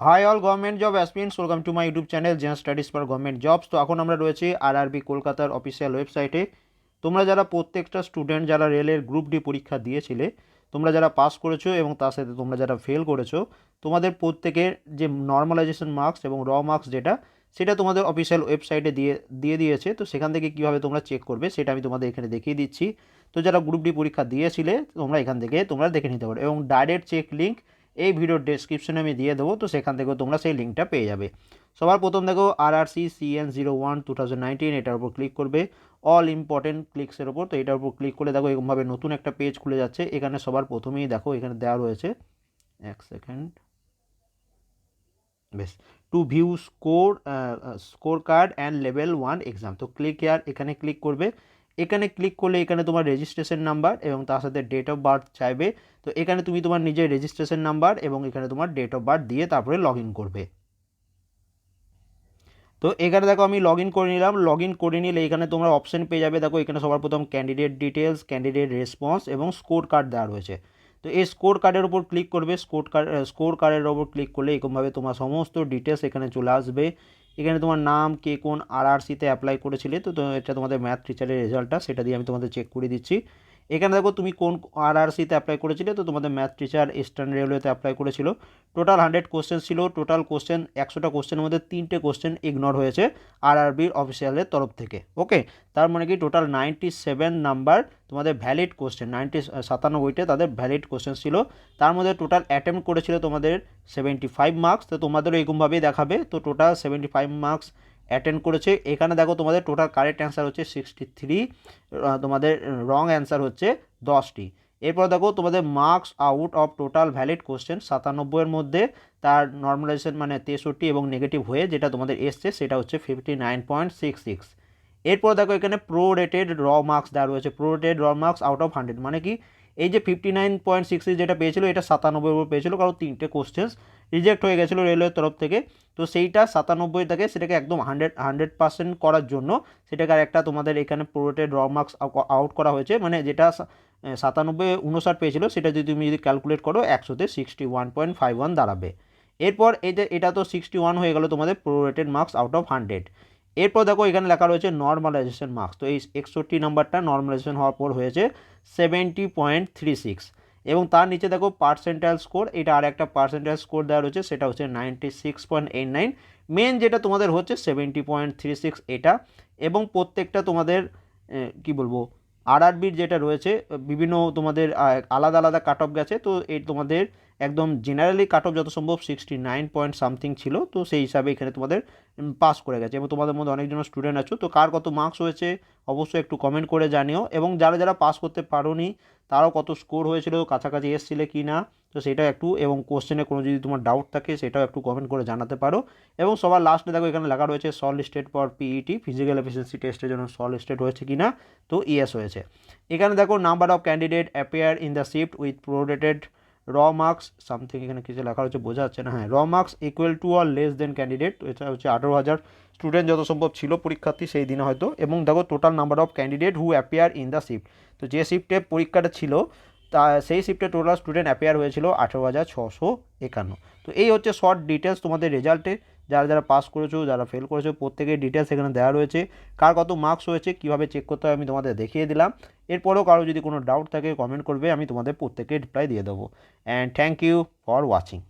Hi all government job aspirants welcome to my YouTube channel Zen Studies for government jobs তো এখন আমরা রয়েছি RRB কলকাতার official ওয়েবসাইটে তোমরা যারা প্রত্যেকটা স্টুডেন্ট যারা রেলের গ্রুপ ডি পরীক্ষা দিয়েছিলে, তোমরা যারা পাস করেছ এবং তার সাথে তোমরা যারা ফেল করেছ, তোমাদের প্রত্যেকের যে নর্মালাইজেশন মার্কস এবং র মার্কস যেটা, সেটা তোমাদের অফিসিয়াল ওয়েবসাইটে দিয়ে দিয়ে দিয়েছে। তো সেখান থেকে কীভাবে তোমরা চেক করবে, সেটা আমি তোমাদের এখানে দেখিয়ে দিচ্ছি। তো যারা গ্রুপ ডি পরীক্ষা দিয়েছিলে, তোমরা এখান থেকে তোমরা দেখে নিতে পারো। এবং ডাইরেক্ট চেক লিঙ্ক এই ভিডিওর ডেসক্রিপশনে আমি দিয়ে দেবো, তো সেখান থেকেও তোমরা সেই লিঙ্কটা পেয়ে যাবে। সবার প্রথম দেখো R R C CEN zero one two thousand nineteen এটার উপর ক্লিক করবে। অল ইম্পর্টেন্ট ক্লিকসের ওপর তো এটার উপর ক্লিক করলে দেখো, এরকমভাবে নতুন একটা পেজ খুলে যাচ্ছে। এখানে সবার প্রথমেই দেখো, এখানে দেওয়া রয়েছে, এক সেকেন্ড বেশ to view score score card and level one exam তো ক্লিক ইয়ার এখানে ক্লিক করবে। এখানে ক্লিক করলে এখানে তোমার রেজিস্ট্রেশন নাম্বার এবং তার সাথে ডেট অফ বার্থ চাইবে। তো এখানে তুমি তোমার নিজের রেজিস্ট্রেশন নাম্বার এবং এখানে তোমার ডেট অফ বার্থ দিয়ে তারপরে লগ করবে। তো এখানে দেখো আমি লগ ইন করে নিলাম। লগ ইন করে নিলে এখানে তোমরা অপশন পেয়ে যাবে। দেখো এখানে সবার প্রথম ক্যান্ডিডেট ডিটেলস ক্যান্ডিডেট রেসপন্স এবং স্কোর কার্ড দেওয়া রয়েছে। তো এই স্কোর কার্ডের উপর ক্লিক করবে। স্কোর কার্ড স্কোর কার্ডের ওপর ক্লিক করলে এরকমভাবে তোমার সমস্ত ডিটেলস এখানে চলে আসবে। এখানে তোমার নাম, কে কোন আর সিতে অ্যাপ্লাই করেছিলে, তো এটা তোমাদের ম্যাথ টিচারের রেজাল্টটা সেটা দিয়ে আমি তোমাদের চেক করে দিচ্ছি। এখানে দেখো তুমি কোন আরআরসিতে অ্যাপ্লাই করেছিলে? তো তোমাদের ম্যাথ টিচার ইস্টার্ন রেলওয়েতে অ্যাপ্লাই করেছিল। টোটাল হান্ড্রেড কোশ্চেন ছিল। টোটাল কোশ্চেন একশোটা কোশ্চেনের মধ্যে তিনটে কোশ্চেন ইগনোর হয়েছে আরআরবির অফিসিয়ালের তরফ থেকে। ওকে তার মানে কি? টোটাল নাইনটি সেভেন নাম্বার তোমাদের ভ্যালিড কোশ্চেন নাইনটি সাতানব্বইটে তাদের ভ্যালিড কোশ্চেন ছিল। তার মধ্যে টোটাল অ্যাটেম্প করেছিল তোমাদের সেভেন্টি ফাইভ মার্কস তো তোমাদেরও এরকমভাবেই দেখাবে। তো total seventy five marks attend করেছে। এখানে দেখো তোমাদের টোটাল কারেক্ট অ্যান্সার হচ্ছে সিক্সটি থ্রি তোমাদের রং অ্যান্সার হচ্ছে দশটি। এরপর দেখো তোমাদের marks out of total valid question সাতানব্বইয়ের মধ্যে, তার নর্মালাইজেশন মানে তেষট্টি এবং নেগেটিভ হয়ে যেটা তোমাদের এসছে সেটা হচ্ছে fifty nine point six six এরপর দেখো এখানে প্রো রেটেড র মার্কস দেওয়া রয়েছে। Prorated raw marks out of hundred মানে কি? এই যে ফিফটি নাইন পয়েন্ট সিক্স যেটা পেয়েছিল, এটা সাতানব্বই উপর পেয়েছিল, কারণ তিনটে কোশ্চেন্স রিজেক্ট হয়ে গেছিল রেলওয়ের তরফ থেকে। তো সেইটা সাতানব্বই থেকে সেটাকে একদম হান্ড্রেড হান্ড্রেড পার্সেন্ট করার জন্য সেটাকে আর একটা তোমাদের এখানে প্রোটেড ড্র মার্কস আউট করা হয়েছে। মানে যেটা সাতানব্বই উনষাট পেয়েছিল সেটা যদি তুমি যদি ক্যালকুলেট করো একশোতে sixty one point five one দাঁড়াবে। এরপর যে এটা তো সিক্সটি ওয়ান হয়ে গেলো তোমাদের prorated marks out of hundred এরপর দেখো এখানে লেখা রয়েছে নর্মালাইজেশন মার্কস তো এই একষট্টি নাম্বারটা নর্মালাইজেশন হওয়ার পর হয়েছে সেভেন্টি পয়েন্ট থ্রি সিক্স এবং তার নিচে দেখো পার্সেন্টাইল স্কোর এটা আর একটা পার্সেন্টাইল স্কোর দেওয়া রয়েছে, সেটা হচ্ছে ninety six point eight nine mean যেটা তোমাদের হচ্ছে সেভেন্টি পয়েন্ট থ্রি সিক্স এটা, এবং প্রত্যেকটা তোমাদের কি বলব আরআরবির যেটা রয়েছে, বিভিন্ন তোমাদের আলাদা আলাদা কাট অফ গেছে, তো এই তোমাদের একদম জেনারেলি কাট অফ যত সম্ভব সিক্সটি নাইন পয়েন্ট সামথিং ছিল, তো সেই হিসাবে এখানে তোমাদের পাস করে গেছে। এবং তোমাদের মধ্যে অনেকজন স্টুডেন্ট আছো, তো কার কত মার্কস হয়েছে অবশ্যই একটু কমেন্ট করে জানিও। এবং যারা যারা পাস করতে পারোনি, তারাও কত স্কোর হয়েছিল, কাছাকাছি এসেছিলে কি না, তো সেটা একটু, এবং কোশ্চেনে কোনো যদি তোমার ডাউট থাকে, সেটাও একটু কমেন্ট করে জানাতে পারো। এবং সবার লাস্টে দেখো এখানে লেখা রয়েছে shortlisted for PET physical efficiency টেস্টের জন্য সল স্টেট হয়েছে কি না, তো ইয়েস হয়েছে। এখানে দেখো number of candidate appear in the shift with prorated raw marks something এখানে কিছু লেখা হচ্ছে বোঝা যাচ্ছে না। হ্যাঁ raw marks equal to or less than candidate এটা হচ্ছে আঠেরো হাজার স্টুডেন্ট যত সম্ভব ছিল, পরীক্ষার্থী সেই দিনে হয়তো। এবং দেখো total number of candidate who appear in the shift তো যে শিফটে পরীক্ষাটা ছিল, তা সেই শিফটে টোটাল স্টুডেন্ট অ্যাপিয়ার হয়েছিল আঠেরো হাজার ছশো একান্ন। তো এই হচ্ছে শর্ট ডিটেলস তোমাদের রেজাল্টে যারা যারা পাস করেছ, যারা ফেল করেছ, প্রত্যেকের ডিটেলস এখানে দেওয়া রয়েছে। কার কত মার্কস হয়েছে, কীভাবে চেক করতে হয় আমি তোমাদের দেখিয়ে দিলাম। এরপরেও কারও যদি কোনো ডাউট থাকে কমেন্ট করবে, আমি তোমাদের প্রত্যেকে রিপ্লাই দিয়ে দেবো। And thank you for watching